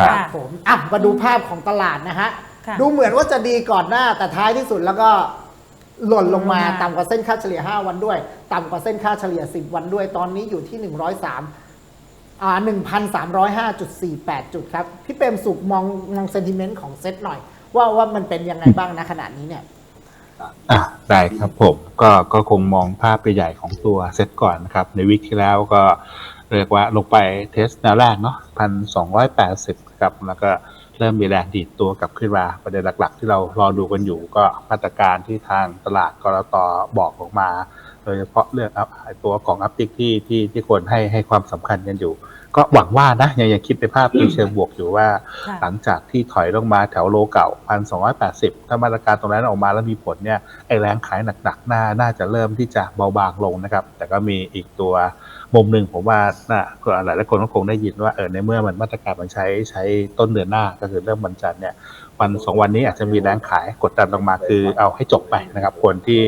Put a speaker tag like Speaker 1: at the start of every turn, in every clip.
Speaker 1: ครับ
Speaker 2: ครับ ผมอะมาดูภาพของตลาดนะฮะ
Speaker 3: ค่ะ
Speaker 2: ดูเหมือนว่าจะดีก่อนหน้า แต่ท้ายที่สุดแล้วก็หล่นลงมา
Speaker 3: ลงมา
Speaker 2: ต่ำกว่าเส้นค่าเฉลี่ย 5 วันด้วย ต่ำกว่าเส้นค่าเฉลี่ย 10 วันด้วย ตอนนี้อยู่ที่ 103อ่า1,305.48 จุดครับ พี่เปรมสุขมองมองเซนติเมนต์ของเซ็ตหน่อย ว่าว่ามันเป็นยังไงบ้างนะขณะนี้เนี่ย
Speaker 1: อะได้ครับผมก็ก็คงมองภาพใหญ่ๆของตัวเซตก่อนนะครับ ในวิกที่แล้วก็ เรียกว่าลงไปเทสแนวแรกเนาะพันสองร้อยแปดสิบครับแล้วก็เริ่มมีแรงดีดตัวกลับขึ้นมาประเด็นหลัก ๆ ที่เรารอดูกันอยู่ก็มาตรการที่ทางตลาดกรตบอกออกมา โดยเฉพาะเรื่องอัพตัวของอัพติกที่ที่ที่คนให้ให้ความสำคัญกันอยู่ ก็หวังว่านะยังยังคิดในภาพในเชิงบวกอยู่ว่า
Speaker 3: ค่ะ
Speaker 1: หลังจากที่ถอยลงมาแถวโลเก่าพันสองถ้ามาตรการตรงนั้นออกมาแล้วมีผลเนี่ยไอแรงขายหนักๆน่าน่าจะเริ่มที่จะเบาบางลงนะครับ แต่ก็มีอีกตัว มุมหนึ่งผมว่าน่าก็หลายหลายคนก็คงได้ยินว่าเออในเมื่อมันมาตรการมันใช้ใช้ต้นเดือนหน้าก็คือเริ่มวันจันทร์เนี่ยวันสองวันนี้อาจจะมีแรงขายกดดันลงมาคือเอาให้จบไปนะครับ คนที่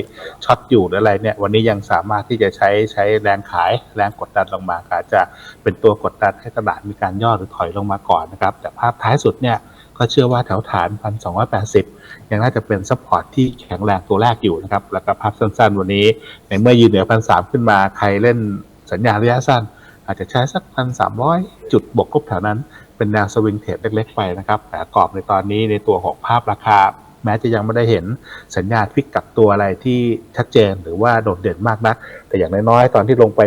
Speaker 1: ช็อตอยู่หรืออะไรเนี่ยวันนี้ยังสามารถที่จะใช้ใช้แรงขายแรงกดดันลงมาก็อาจจะเป็นตัวกดดันให้ตลาดมีการย่อหรือถอยลงมาก่อนนะครับ แต่ภาพท้ายสุดเนี่ยก็เชื่อว่าแถวฐาน 1,280 ยังน่าจะเป็นซัพพอร์ตที่แข็งแรงตัวแรกอยู่นะครับ แล้วก็ภาพสั้นๆ วันนี้ ในเมื่อยืนเหนือ 1,300 ขึ้นมา ใครเล่น สัญญาณระยะสั้น อาจจะใช้สัก1,300จุดบวกกบแถวนั้น เป็นแนวสวิงเทรดเล็กๆไปนะครับแต่กรอบในตอนนี้ในตัวของภาพราคา แม้จะยังไม่ได้เห็นสัญญาณพลิกกลับตัวอะไรที่ชัดเจนหรือว่าโดดเด่นมากนักแต่อย่างน้อยๆตอนที่ลงไป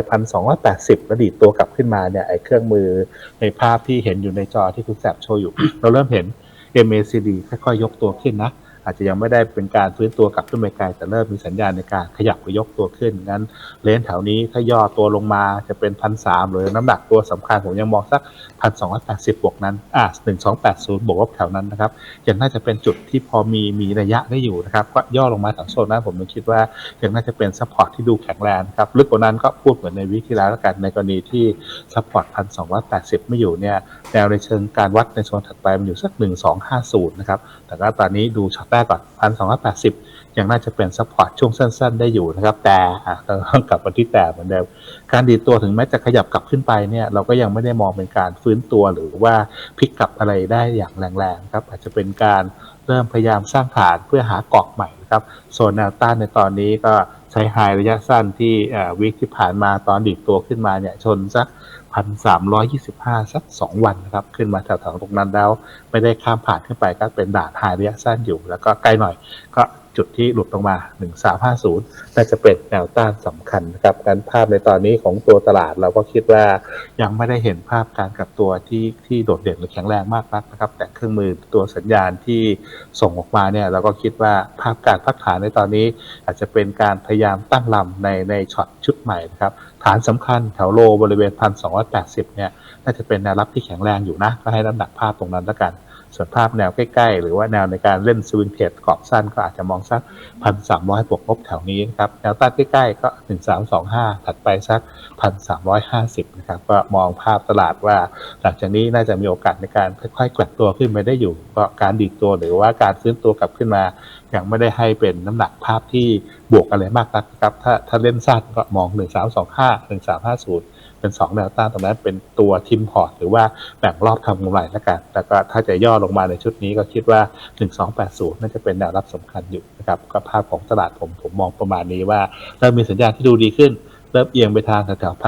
Speaker 1: 1,280แล้วดีดตัวกลับขึ้นมาเนี่ยไอ้เครื่องมือในภาพที่เห็นอยู่ในจอที่คุณแสบโชว์อยู่ เราเริ่มเห็น MACD ค่อยๆยกตัวขึ้นนะ อาจจะยังไม่ได้เป็นการฟื้นตัวกลับขึ้นไปไกลแต่เริ่มมีสัญญาณในการขยับไปยกตัวขึ้นงั้นเลนแถวนี้ถ้าย่อตัวลงมาจะเป็นพันสามหรือน้ำหนักตัวสำคัญผมยังมองสักพันสองร้อยแปดสิบบวกนั้นอ่าหนึ่งสองแปดศูนย์บวกลบแถวนั้นนะครับยังน่าจะเป็นจุดที่พอมีมีระยะได้อยู่นะครับก็ย่อลงมาแถวโซนนั้นผมยังคิดว่ายังน่าจะเป็นซัพพอร์ตที่ดูแข็งแรงครับลึกกว่านั้นก็พูดเหมือนในวิกที่แล้วแล้วกันในกรณีที่ซัพพอร์ตพันสองร้อยแปดสิบไม่อยู่เนี่ยแนวในเชิงการวัดในโซนถัดไปมันอยู่สักหนึ่งสองห้าศูนย์นะครับแต่ก็ตอนนี้ดูช็อตแรกก่อนพันสองร้อยแปดสิบยังน่าจะเป็นซัพพอร์ตช่วงสั้น ๆ ได้อยู่นะครับ แต่ต้องกลับมาที่แต่เหมือนเดิมการดีตัวถึงแม้จะขยับกลับขึ้นไปเนี่ยเราก็ยังไม่ได้มองเป็นการฟื้นตัวหรือว่าพลิกกลับอะไรได้อย่างแรงๆครับอาจจะเป็นการเริ่มพยายามสร้างฐานเพื่อหาเกาะใหม่นะครับโซนแนวต้านในตอนนี้ก็ ช้ไฮระยะสั้นที่วิกที่ผ่านมาตอนดิบตัวขึ้นมาเนี่ยชนสักพันสามร้อยยี่สิบห้าสักสองวันนะครับ ขึ้นมาแถวๆตรงนั้นแล้ว ไม่ได้ข้ามผ่านขึ้นไปก็เป็นด่านหายระยะสั้นอยู่ แล้วก็ใกล้หน่อยก็ จุดที่หลุดลงมา 1350 น่าจะเป็นแนวต้านสำคัญนะครับการภาพในตอนนี้ของตัวตลาดเราก็คิดว่ายังไม่ได้เห็นภาพการกลับตัวที่ที่โดดเด่นหรือแข็งแรงมากนักนะครับ แต่เครื่องมือตัวสัญญาณที่ส่งออกมาเนี่ยเราก็คิดว่าภาพการพักฐานในตอนนี้อาจจะเป็นการพยายามตั้งลำในในช็อตชุดใหม่นะครับฐานสำคัญแถวโลบริเวณ 1,280 เนี่ยน่าจะเป็นแนวรับที่แข็งแรงอยู่นะก็ให้น้ำหนักภาพตรงนั้นแล้วกัน ส่วนภาพแนวใกล้ ๆ หรือว่าแนวในการเล่นสวิงเทรดกรอบสั้นก็อาจจะมองสักพันสามร้อยบวกลบแถวนี้นะครับแนวต้านใกล้ๆก็หนึ่งสามสองห้าถัดไปสักพันสามร้อยห้าสิบนะครับก็มองภาพตลาดว่า หลังจากนี้น่าจะมีโอกาสในการค่อยๆกลับตัวขึ้นไปได้อยู่ก็การดีดตัวหรือว่าการฟื้นตัวกลับขึ้นมายังไม่ได้ให้เป็นน้ำหนักภาพที่บวกอะไรมากนักนะครับ ถ้าถ้าเล่นสั้นก็มอง 1325 1350 เป็น 2 แนวต้านตรงนั้นเป็นตัวทิมพอร์ตหรือว่าแบ่งรอบทำกำไรแล้วกัน แล้วก็ถ้าจะย่อลงมาในชุดนี้ก็คิดว่า 1280 น่าจะเป็นแนวรับสำคัญอยู่นะครับก็ภาพของตลาดผมผมมองประมาณนี้ว่าเริ่มมีสัญญาณที่ดูดีขึ้นเริ่มเอียงไปทางแถวๆ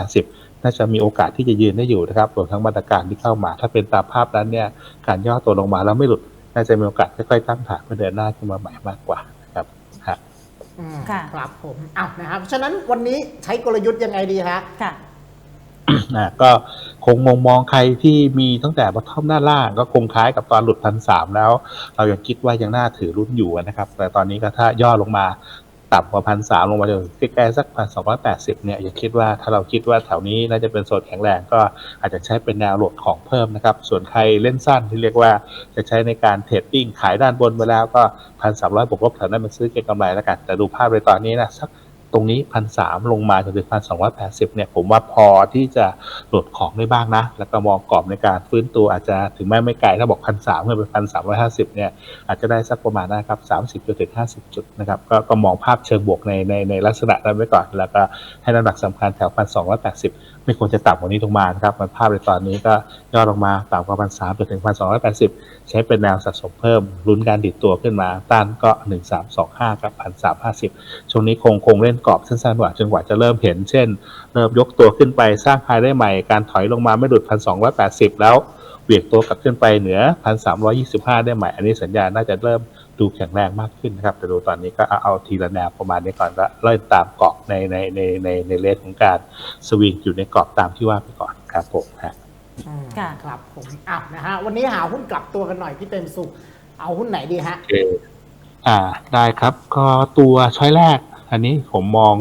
Speaker 1: 1,280น่าจะมีโอกาสที่จะยืนได้อยู่นะครับรวมทั้งมาตรการที่เข้ามา ถ้าเป็นตามภาพนั้นเนี่ย การย่อตัวลงมาแล้วไม่หลุด น่าจะมีโอกาสค่อยๆตั้งฐานเพื่อเดินหน้าขึ้นมาใหม่มากกว่านะครับฮะ
Speaker 2: อืม
Speaker 3: ค่ะ
Speaker 2: ครับผมอ้าวนะครับฉะนั้นวันนี้ใช้กลยุทธ์ยังไงดีฮะ
Speaker 3: ค่ะ
Speaker 1: อ่าก็คงมองมองใครที่มีตั้งแต่บอททอมด้านล่าง ก็คงคล้ายกับตอนหลุดพันสามแล้ว เรายังคิดว่ายังน่าถือรุ่นอยู่นะครับ แต่ตอนนี้ก็ถ้าย่อลงมา ต่ำกว่าพันสามลงมาจนใกล้ๆสักพันสองร้อยแปดสิบเนี่ยอย่าคิดว่าถ้าเราคิดว่าแถวนี้น่าจะเป็นโซนแข็งแรงก็อาจจะใช้เป็นแนวโหลดของเพิ่มนะครับ ส่วนใครเล่นสั้นที่เรียกว่าจะใช้ในการเทรดดิ้งขายด้านบนไปแล้วก็พันสามร้อยบวกลบแถวนั้นมาซื้อเก็งกำไรแล้วกันแต่ดูภาพในตอนนี้นะสัก ตรงนี้พันสามลงมาจนถึงพันสองร้อยแปดสิบเนี่ยผมว่าพอที่จะหลดของได้บ้างนะ แล้วก็มองกรอบในการฟื้นตัวอาจจะถึงแม้ไม่ไกลถ้าบอกพันสามขึ้นไปพันสามร้อยห้าสิบเนี่ยอาจจะได้สักประมาณนะครับสามสิบจนถึงห้าสิบจุดนะครับก็ก็มองภาพเชิงบวกในในในลักษณะนั้นไว้ก่อน แล้วก็ให้น้ำหนักสำคัญแถวพันสองร้อยแปดสิบไม่ควรจะต่ำกว่านี้ลงมานะครับมันภาพในตอนนี้ก็ย่อลงมาต่ำกว่าพันสามจนถึงพันสองร้อยแปดสิบใช้เป็นแนวสะสมเพิ่มลุ้นการดิดตัวขึ้นมา ต้านก็หนึ่งสามสองห้ากับพันสามห้าสิบช่วงนี้คงคงเล่นกรอบสั้นๆกว่าจนกว่าจะเริ่มเห็น เช่น เริ่มยกตัวขึ้นไปสร้างไฮได้ใหม่การถอยลงมาไม่หลุดพันสองร้อยแปดสิบแล้วเหวี่ยงตัวกลับขึ้นไปเหนือพันสามร้อยี่สิบห้าได้ใหม่ อันนี้สัญญาณน่าจะเริ่ม ดูแข็งแรงมากขึ้นนะครับ แต่ดูตอนนี้ก็เอาเอาทีละแนวประมาณนี้ก่อนก็เล่นตามเกาะในในในในในเลนของการสวิงอยู่ในกรอบตามที่ว่าไปก่อนครับผมฮะ
Speaker 2: อืม
Speaker 3: ค่ะ
Speaker 2: ครับผมอะนะฮะวันนี้หาหุ้นกลับตัวกันหน่อยพี่เต็มสุข เอาหุ้นไหนดีฮะ
Speaker 1: โอเคอ่าได้ครับก็ตัวช้อยแรก อันนี้ผมมอง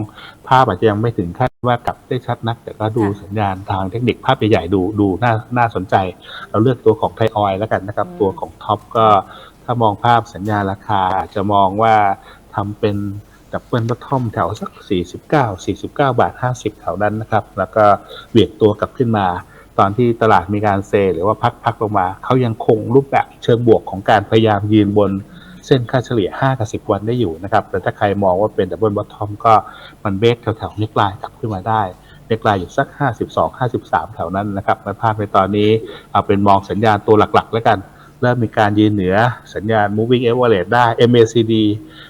Speaker 1: ภาพอาจจะยังไม่ถึงขั้นว่ากลับได้ชัดนัก แต่ก็ดู
Speaker 3: ค่ะ
Speaker 1: สัญญาณทางเทคนิคภาพใหญ่ๆดูดูน่าน่าสนใจ เราเลือกตัวของไทยออยแล้วกันนะครับ
Speaker 3: อืม
Speaker 1: ตัวของท็อปก็ถ้ามองภาพสัญญาณราคาอาจจะมองว่าทำเป็นดับเบิลบัตทอมแถวสัก 49 49 บาท 50 แถวนั้นนะครับ แล้วก็เบียดตัวกลับขึ้นมา ตอนที่ตลาดมีการเซ หรือว่าพักพักลงมา เขายังคงรูปแบบเชิงบวกของการพยายามยืนบน เส้นค่าเฉลี่ย 5 กับ 10 วันได้อยู่นะครับ แต่ถ้าใครมองว่าเป็นดับเบิลบอททอมก็มันเบรกแถวๆนิกลน์กลับขึ้นมาได้นิกลน์อยู่สัก 52 53 แถวนั้นนะครับในภาพในตอนนี้เอาเป็นมองสัญญาณตัวหลักๆ แล้วกัน เริ่มมีการยืนเหนือสัญญาณ moving average ได้ MACD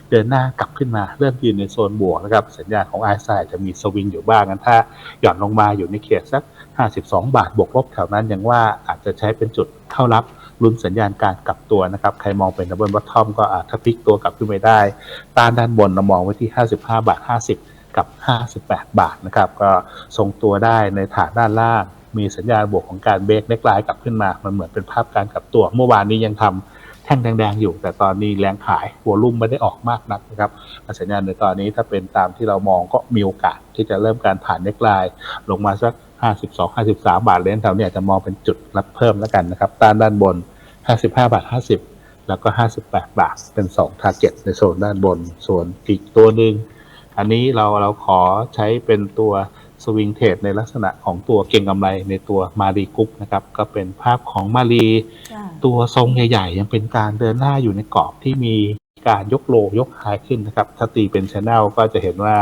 Speaker 1: เดินหน้ากลับขึ้นมา เริ่มยืนในโซนบวกนะครับ สัญญาณของ i อ i จะมีสวิงอยู่บ้างงั้นถ้าหย่อนลงมาอยู่ในเขตสัก 52 บาทบวกลบแถวนั้นยังว่าอาจจะใช้เป็นจุดเข้ารับ ลุ้นสัญญาณการกลับตัวนะครับ ใครมองเป็นดับเบิลบัตทอมก็อาจถ้าพลิกตัวกลับขึ้นไปได้ต้านด้านบนเรามองไว้ที่ 55 บาท 50 กับ 58 บาทนะครับ ก็ทรงตัวได้ในฐานด้านล่าง มีสัญญาณบวกของการเบรกเน็กไลน์กลับขึ้นมา มันเหมือนเป็นภาพการกลับตัว เมื่อวานนี้ยังทำแท่งแดงๆอยู่ แต่ตอนนี้แรงขายวอลุ่มไม่ได้ออกมากนักนะครับสัญญาณในตอนนี้ถ้าเป็นตามที่เรามองก็มีโอกาสที่จะเริ่มการผ่านเน็กไลน์ลงมาสัก 52 53 บาทเลนแถวเนี้จะมองเป็นจุดรับเพิ่มแล้วกันนะครับต้านด้านบน 55 บาท 50 แล้วก็ 58 บาท เป็น2 t a r g e t ในโซนด้านบนส่วนอีกตัวหนึ่งอันนี้เราเราขอใช้เป็นตัว สวิงเทรดในลักษณะของตัวเก่งกำไรในตัวมารีกรุ๊ปนะครับ ก็เป็นภาพของมารี
Speaker 3: ค่ะ
Speaker 1: ตัวทรงใหญ่ๆ ยังเป็นการเดินหน้าอยู่ในกรอบที่มีการยกโลยกไฮขึ้นนะครับ ถ้าตีเป็นชแนลก็จะเห็นว่า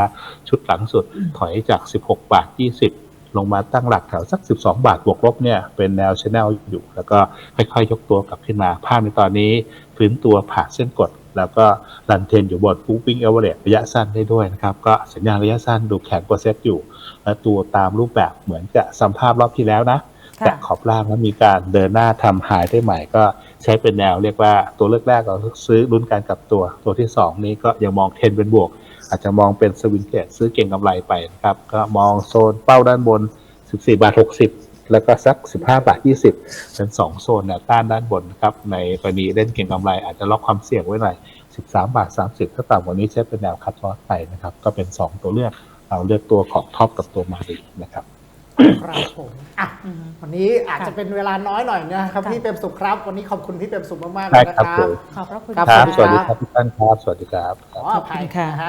Speaker 1: ชุดหลังสุดถอยจาก 16 บาท 20 ลงมาตั้งหลักแถวสัก 12 บาทบวกลบเนี่ยเป็นแนวชแนลอยู่ แล้วก็ค่อยๆ ยกตัวกลับขึ้นมา ภาพในตอนนี้ฟื้นตัวผ่าเส้นกด แล้วก็รันเทรนอยู่บนฟูปิ้งเอเวอเรระยะสั้นได้ด้วยนะครับ ก็สัญญาณระยะสั้นดูแข็งกว่าเซตอยู่ และตัวตามรูปแบบเหมือนจะสัมภาพรอบที่แล้วนะ
Speaker 3: ค่ะ
Speaker 1: แต่ขอบล่างแล้วมีการเดินหน้าทำหายได้ใหม่ก็ใช้เป็นแนวเรียกว่าตัวเลือกแรกเราซื้อรุ่นการกลับตัว ตัวที่ 2 นี้ก็ยังมองเทรนเป็นบวก อาจจะมองเป็นสวิงเกตซื้อเก่งกำไรไปนะครับ ก็มองโซนเป้าด้านบน 14 บาท 60 แล้วก็สัก 15 บาท 20 เป็น 2 โซนแนวต้านด้านบนนะครับ ในกรณีเล่นเก่งกำไรอาจจะล็อกความเสี่ยงไว้หน่อย 13 บาท 30 ถ้าต่ำกว่านี้ใช้เป็นแนวคัดลอสไปนะครับ ก็เป็น 2 ตัวเลือก เราเลือกตัวของท็อปกับตัวมารีนะครับ
Speaker 2: ครับผมอะ
Speaker 3: อืม
Speaker 2: วันนี้อาจจะ
Speaker 3: ค่ะ
Speaker 2: เป็นเวลาน้อยหน่อยนะครับ
Speaker 3: ค่ะ
Speaker 2: พี่เต็มสุขครับ วันนี้ขอบคุณพี่เต็มสุขมากๆเล
Speaker 1: ได้
Speaker 2: ยนะ
Speaker 1: ครับ
Speaker 2: ครั
Speaker 1: ผ
Speaker 2: บ
Speaker 1: ม
Speaker 3: ขอบพระคุณ
Speaker 2: ครับ
Speaker 1: ครับ
Speaker 2: ส
Speaker 1: ส
Speaker 2: วั
Speaker 1: วั
Speaker 2: ส
Speaker 1: ส
Speaker 2: ดี
Speaker 1: ดี
Speaker 2: ครับ
Speaker 1: ครับทุกท่านครับ สวัสดีครับ
Speaker 2: ขออภัย
Speaker 3: ขอบคุณค่ะ
Speaker 2: นะฮะ